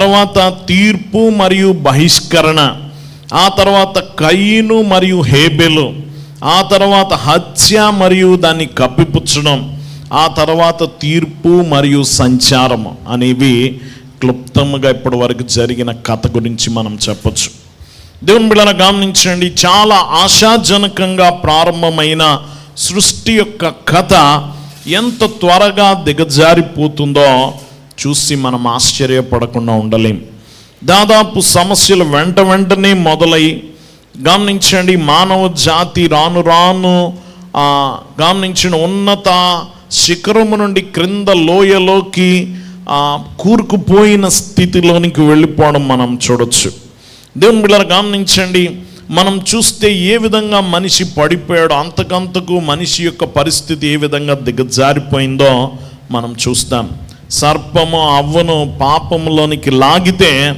తర్వాత తీర్పు మరియు బహిష్కరణ ఆ తర్వాత కయ్యను మరియు హేబెలు ఆ తర్వాత హత్య మరియు దాన్ని కప్పిపుచ్చడం ఆ తర్వాత తీర్పు మరియు సంచారం అనేవి క్లుప్తంగా ఇప్పటి వరకు జరిగిన కథ గురించి మనం చెప్పచ్చు. దేవుని బిడ్డను గమనించండి చాలా ఆశాజనకంగా ప్రారంభమైన సృష్టి యొక్క కథ ఎంత త్వరగా దిగజారిపోతుందో చూసి మనం ఆశ్చర్యపడకుండా ఉండలేం. దాదాపు సమస్యలు వెంట వెంటనే మొదలై గమనించండి మానవ జాతి రాను రాను గమనించిన ఉన్నత శిఖరము నుండి క్రింద లోయలోకి కూరుకుపోయిన స్థితిలోనికి వెళ్ళిపోవడం మనం చూడొచ్చు. దేవుని బిళ్ళ గమనించండి మనం చూస్తే ఏ విధంగా మనిషి పడిపోయాడో అంతకంతకు మనిషి యొక్క పరిస్థితి ఏ విధంగా దిగజారిపోయిందో మనం చూస్తాం. సర్పము అవ్వను పాపంలోనికి లాగితే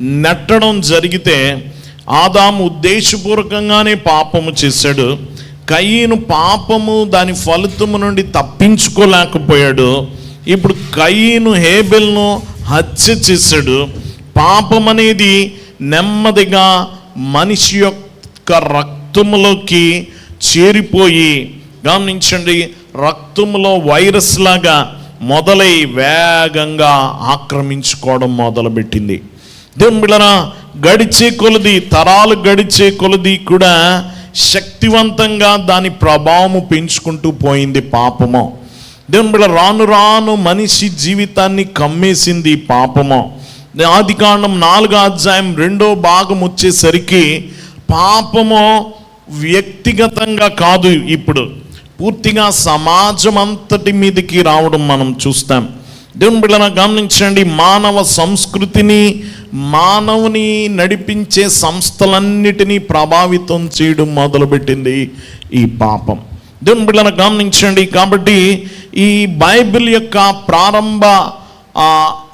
నెట్టడం జరిగితే ఆదాము ఉద్దేశపూర్వకంగానే పాపము చేశాడు. కయ్యను పాపము దాని ఫలితము నుండి తప్పించుకోలేకపోయాడు. ఇప్పుడు కయ్యను హేబెల్ను హత్య చేశాడు. పాపం అనేది నెమ్మదిగా మనిషి యొక్క రక్తములోకి చేరిపోయి గమనించండి రక్తంలో వైరస్ లాగా మొదలై వేగంగా ఆక్రమించుకోవడం మొదలుపెట్టింది. దేవుని బిడ్డరా గడిచే కొలది తరాలు గడిచే కొలది కూడా శక్తివంతంగా దాని ప్రభావము పెంచుకుంటూ పోయింది పాపము. దేవుని రాను రాను మనిషి జీవితాన్ని కమ్మేసింది పాపము. ఆది కాండం నాలుగో అధ్యాయం రెండో భాగం వచ్చేసరికి పాపము వ్యక్తిగతంగా కాదు ఇప్పుడు. పూర్తిగా సమాజం అంతటి మీదకి రావడం మనం చూస్తాం. దేవుని బిడ్డన గమనించండి మానవ సంస్కృతిని మానవుని నడిపించే సంస్థలన్నిటినీ ప్రభావితం చేయడం మొదలుపెట్టింది ఈ పాపం. దేవుని బిడ్డన గమనించండి కాబట్టి ఈ బైబిల్ యొక్క ప్రారంభ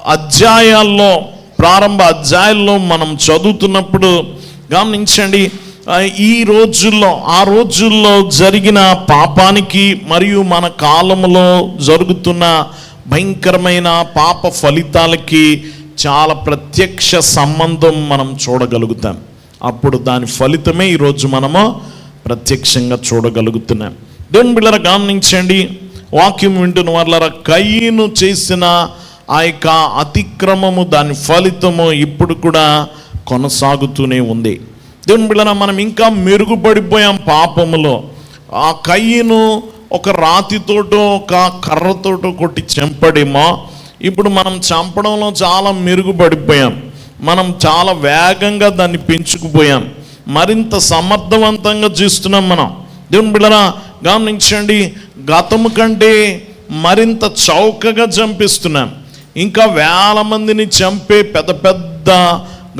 అధ్యాయాల్లో ప్రారంభ అధ్యాయాల్లో మనం చదువుతున్నప్పుడు గమనించండి ఈ రోజుల్లో ఆ రోజుల్లో జరిగిన పాపానికి మరియు మన కాలంలో జరుగుతున్న భయంకరమైన పాప ఫలితాలకి చాలా ప్రత్యక్ష సంబంధం మనం చూడగలుగుతాం. అప్పుడు దాని ఫలితమే ఈరోజు మనము ప్రత్యక్షంగా చూడగలుగుతున్నాం. దేవుని బిళ్ళర గమనించండి. వాక్యం వింటున్న వాళ్ళ కయ్యను చేసిన ఆ యొక్క అతిక్రమము దాని ఫలితము ఇప్పుడు కూడా కొనసాగుతూనే ఉంది. దేవుని బిళ్ళన మనం ఇంకా మెరుగుపడిపోయాం పాపములో. ఆ కయ్యను ఒక రాతితోటో ఒక కర్రతోటో కొట్టి చంపడేమో. ఇప్పుడు మనం చంపడంలో చాలా మెరుగుపడిపోయాం. మనం చాలా వేగంగా దాన్ని పెంచుకుపోయాం. మరింత సమర్థవంతంగా చేస్తున్నాం మనం. దేవుని బిళ్ళరా గమనించండి గతము కంటే మరింత చౌకగా చంపిస్తున్నాం. ఇంకా వేల మందిని చంపే పెద్ద పెద్ద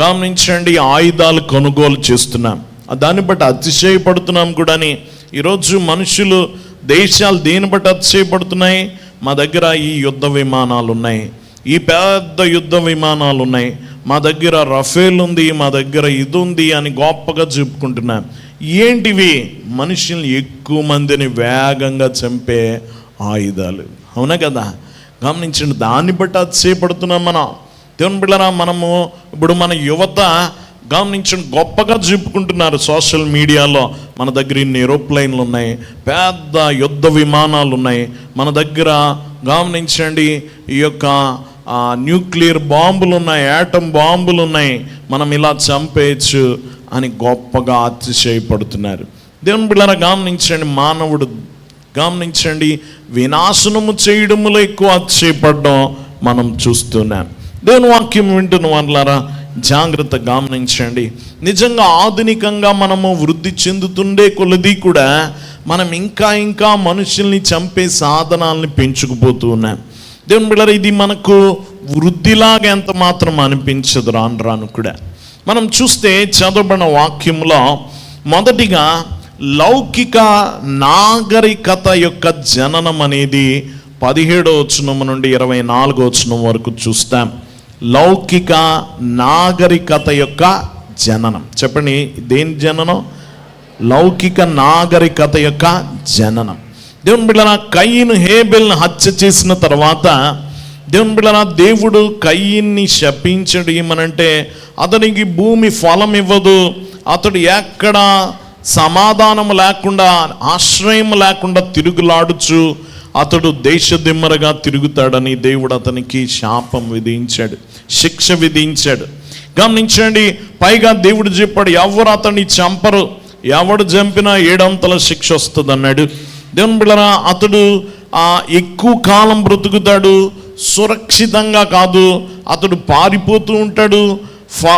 గమనించండి ఆయుధాలు కొనుగోలు చేస్తున్నాం. దాన్ని బట్టి అతిశయపడుతున్నాం కూడా అని ఈరోజు మనుషులు దేశాలు దేని బట్టి అతిశయపడుతున్నాయి? మా దగ్గర ఈ యుద్ధ విమానాలు ఉన్నాయి ఈ పెద్ద యుద్ధ విమానాలు ఉన్నాయి మా దగ్గర రఫేల్ ఉంది మా దగ్గర ఇది ఉంది అని గొప్పగా చెప్పుకుంటున్నాం. ఏంటివి? మనుషుల్ని ఎక్కువ మందిని వేగంగా చంపే ఆయుధాలు. అవునా కదా? గమనించండి దాన్ని బట్టి అతిశయపడుతున్నాం మనం. దేవుని బిళ్ళరా మనము ఇప్పుడు మన యువత గమనించండి గొప్పగా చెప్పుకుంటున్నారు సోషల్ మీడియాలో. మన దగ్గర ఇన్ని ఏరోప్లైన్లు ఉన్నాయి పెద్ద యుద్ధ విమానాలు ఉన్నాయి. మన దగ్గర గమనించండి ఈ యొక్క న్యూక్లియర్ బాంబులు ఉన్నాయి యాటమ్ బాంబులు ఉన్నాయి. మనం ఇలా చంపేయచ్చు అని గొప్పగా అతిశయపడుతున్నారు. దేవుని బిళ్ళరా గమనించండి మానవుడు గమనించండి వినాశనము చేయడములో ఎక్కువ అతిశయపడడం మనం చూస్తున్నాం. దేవుని వాక్యం వింటున్న వాళ్ళారా జాగ్రత్త గమనించండి. నిజంగా ఆధునికంగా మనము వృద్ధి చెందుతుండే కొలది కూడా మనం ఇంకా ఇంకా మనుషుల్ని చంపే సాధనాల్ని పెంచుకుపోతూ ఉన్నాం. దేవుని బిళ్ళర ఇది మనకు వృద్ధిలాగా ఎంత మాత్రం అనిపించదు రాను రాను కూడా. మనం చూస్తే చదవబడిన వాక్యంలో మొదటిగా లౌకిక నాగరికత యొక్క జననం అనేది పదిహేడో వచనం నుండి ఇరవై నాలుగో వచనం వరకు చూస్తాం. లౌకిక నాగరికత యొక్క జననం. చెప్పండి దేని జననం? లౌకిక నాగరికత యొక్క జననం. దేవుని బిడ్డల కయ్యను హేబెల్ను హత్య చేసిన తర్వాత దేవుని బిడ్డరా దేవుడు కయ్యిన్ని శపించడు. ఏమనంటే అతనికి భూమి ఫలం ఇవ్వదు. అతడు ఎక్కడ సమాధానం లేకుండా ఆశ్రయం లేకుండా తిరుగులాడుచు అతడు దేశదిమ్మరగా తిరుగుతాడని దేవుడు అతనికి శాపం విధించాడు శిక్ష విధించాడు. గమనించండి పైగా దేవుడు చెప్పాడు ఎవరు అతన్ని చంపరు ఎవడు చంపినా ఏడంతల శిక్ష వస్తుంది అన్నాడు దేవుని బిళ్ళరా అతడు ఆ ఎక్కువ కాలం బ్రతుకుతాడు సురక్షితంగా కాదు అతడు పారిపోతూ ఉంటాడు ఫా